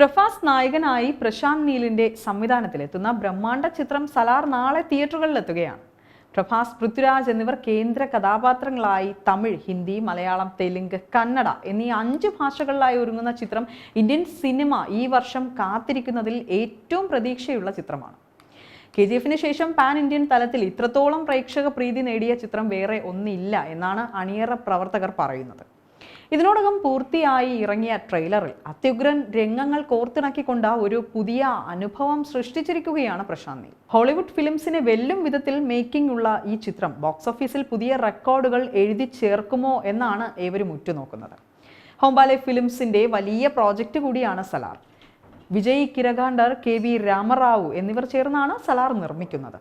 പ്രഭാസ് നായകനായി പ്രശാന്ത് നീലിന്റെ സംവിധാനത്തിലെത്തുന്ന ബ്രഹ്മാണ്ഡ ചിത്രം സലാർ നാളെ തിയേറ്ററുകളിലെത്തുകയാണ്. പ്രഭാസ് പൃഥ്വിരാജ് എന്നിവർ കേന്ദ്ര കഥാപാത്രങ്ങളായി തമിഴ് ഹിന്ദി മലയാളം തെലുങ്ക് കന്നഡ എന്നീ അഞ്ച് ഭാഷകളിലായി ഒരുങ്ങുന്ന ചിത്രം ഇന്ത്യൻ സിനിമ ഈ വർഷം കാത്തിരിക്കുന്നതിൽ ഏറ്റവും പ്രതീക്ഷയുള്ള ചിത്രമാണ്. കെ ജി എഫിന് ശേഷം പാൻ ഇന്ത്യൻ തലത്തിൽ ഇത്രത്തോളം പ്രേക്ഷക പ്രീതി നേടിയ ചിത്രം വേറെ ഒന്നില്ല എന്നാണ് അണിയറ പ്രവർത്തകർ പറയുന്നത്. ഇതിനോടകം പൂർത്തിയായി ഇറങ്ങിയ ട്രെയിലറിൽ അത്യുഗ്രൻ രംഗങ്ങൾ കോർത്തിണക്കിക്കൊണ്ട് ഒരു പുതിയ അനുഭവം സൃഷ്ടിച്ചിരിക്കുകയാണ് പ്രശാന്ത്. ഹോളിവുഡ് ഫിലിംസിനെ വെല്ലും വിധത്തിൽ മേക്കിംഗ് ഉള്ള ഈ ചിത്രം ബോക്സ് ഓഫീസിൽ പുതിയ റെക്കോർഡുകൾ എഴുതി ചേർക്കുമോ എന്നാണ് ഏവരും ഉറ്റുനോക്കുന്നത്. ഹോംബാലെ ഫിലിംസിന്റെ വലിയ പ്രോജക്റ്റ് കൂടിയാണ് സലാർ. വിജയ് കിരകാണ്ടർ കെ വി രാമറാവു എന്നിവർ ചേർന്നാണ് സലാർ നിർമ്മിക്കുന്നത്.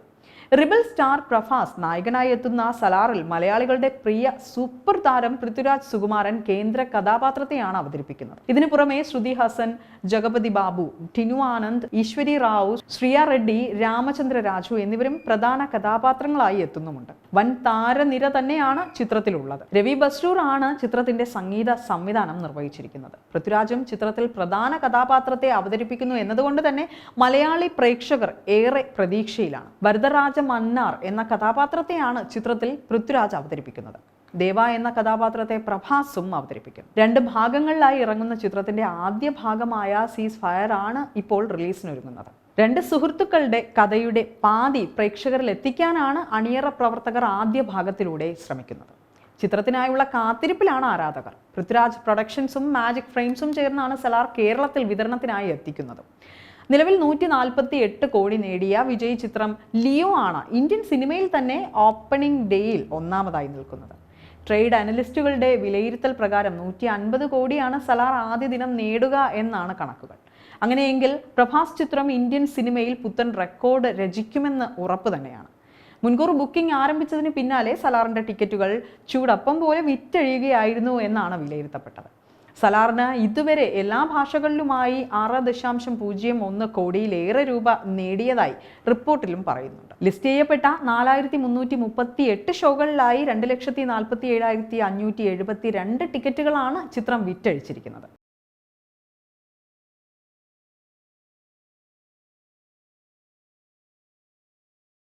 റിബൽ സ്റ്റാർ പ്രഭാസ് നായകനായി എത്തുന്ന സലാറിൽ മലയാളികളുടെ പ്രിയ സൂപ്പർ താരം പൃഥ്വിരാജ് സുകുമാരൻ കേന്ദ്ര കഥാപാത്രത്തെയാണ് അവതരിപ്പിക്കുന്നത്. ഇതിനു പുറമെ ശ്രുതി ഹസൻ ജഗപതി ബാബു ടിനു ആനന്ദ് ഈശ്വരി റാവു ശ്രിയ റെഡ്ഡി രാമചന്ദ്ര രാജു എന്നിവരും പ്രധാന കഥാപാത്രങ്ങളായി എത്തുന്നുമുണ്ട്. വൻ താരനിര തന്നെയാണ് ചിത്രത്തിലുള്ളത്. രവി ബസ്റ്റൂർ ആണ് ചിത്രത്തിന്റെ സംഗീത സംവിധാനം നിർവഹിച്ചിരിക്കുന്നത്. പൃഥ്വിരാജും ചിത്രത്തിൽ പ്രധാന കഥാപാത്രത്തെ അവതരിപ്പിക്കുന്നു എന്നതുകൊണ്ട് തന്നെ മലയാളി പ്രേക്ഷകർ ഏറെ പ്രതീക്ഷയിലാണ്. ഭരതരാജ മന്നാർ എന്ന കഥാപാത്രത്തെയാണ് ചിത്രത്തിൽ പൃഥ്വിരാജ് അവതരിപ്പിക്കുന്നത്. ദേവ എന്ന കഥാപാത്രത്തെ പ്രഭാസും അവതരിപ്പിക്കും രണ്ട് ഭാഗങ്ങളിലായി ഇറങ്ങുന്ന ചിത്രത്തിന്റെ ആദ്യ ഭാഗമായ സീസ് ഫയർ ആണ് ഇപ്പോൾ റിലീസിനൊരുങ്ങുന്നത്. രണ്ട് സുഹൃത്തുക്കളുടെ കഥയുടെ പാതി പ്രേക്ഷകരിൽ എത്തിക്കാനാണ് അണിയറ പ്രവർത്തകർ ആദ്യ ഭാഗത്തിലൂടെ ശ്രമിക്കുന്നത്. ചിത്രത്തിനായുള്ള കാത്തിരിപ്പിലാണ് ആരാധകർ. പൃഥ്വിരാജ് പ്രൊഡക്ഷൻസും മാജിക് ഫ്രെയിംസും ചേർന്നാണ് സലാർ കേരളത്തിൽ വിതരണത്തിനായി എത്തിക്കുന്നത്. നിലവിൽ നൂറ്റി നാൽപ്പത്തി എട്ട് കോടി നേടിയ വിജയ് ചിത്രം ലിയോ ആണ് ഇന്ത്യൻ സിനിമയിൽ തന്നെ ഓപ്പണിംഗ് ഡേയിൽ ഒന്നാമതായി നിൽക്കുന്നത്. ട്രേഡ് അനലിസ്റ്റുകളുടെ വിലയിരുത്തൽ പ്രകാരം നൂറ്റി അൻപത് കോടിയാണ് സലാർ ആദ്യ ദിനം നേടുക എന്നാണ് കണക്കുകൾ. അങ്ങനെയെങ്കിൽ പ്രഭാസ് ചിത്രം ഇന്ത്യൻ സിനിമയിൽ പുത്തൻ റെക്കോർഡ് രചിക്കുമെന്ന് ഉറപ്പ് തന്നെയാണ്. മുൻകൂർ ബുക്കിംഗ് ആരംഭിച്ചതിന് പിന്നാലെ സലാറിന്റെ ടിക്കറ്റുകൾ ചൂടപ്പം പോലെ വിറ്റഴിയുകയായിരുന്നു എന്നാണ് വിലയിരുത്തപ്പെട്ടത്. സലാറിന് ഇതുവരെ എല്ലാ ഭാഷകളിലുമായി ആറ് ദശാംശം പൂജ്യം ഒന്ന് കോടിയിലേറെ രൂപ നേടിയതായി റിപ്പോർട്ടിലും പറയുന്നുണ്ട്. ലിസ്റ്റ് ചെയ്യപ്പെട്ട നാലായിരത്തി മുന്നൂറ്റി മുപ്പത്തി എട്ട് ഷോകളിലായി രണ്ട് ലക്ഷത്തി നാൽപ്പത്തി ഏഴായിരത്തി അഞ്ഞൂറ്റി എഴുപത്തി രണ്ട് ടിക്കറ്റുകളാണ് ചിത്രം വിറ്റഴിച്ചിരിക്കുന്നത്.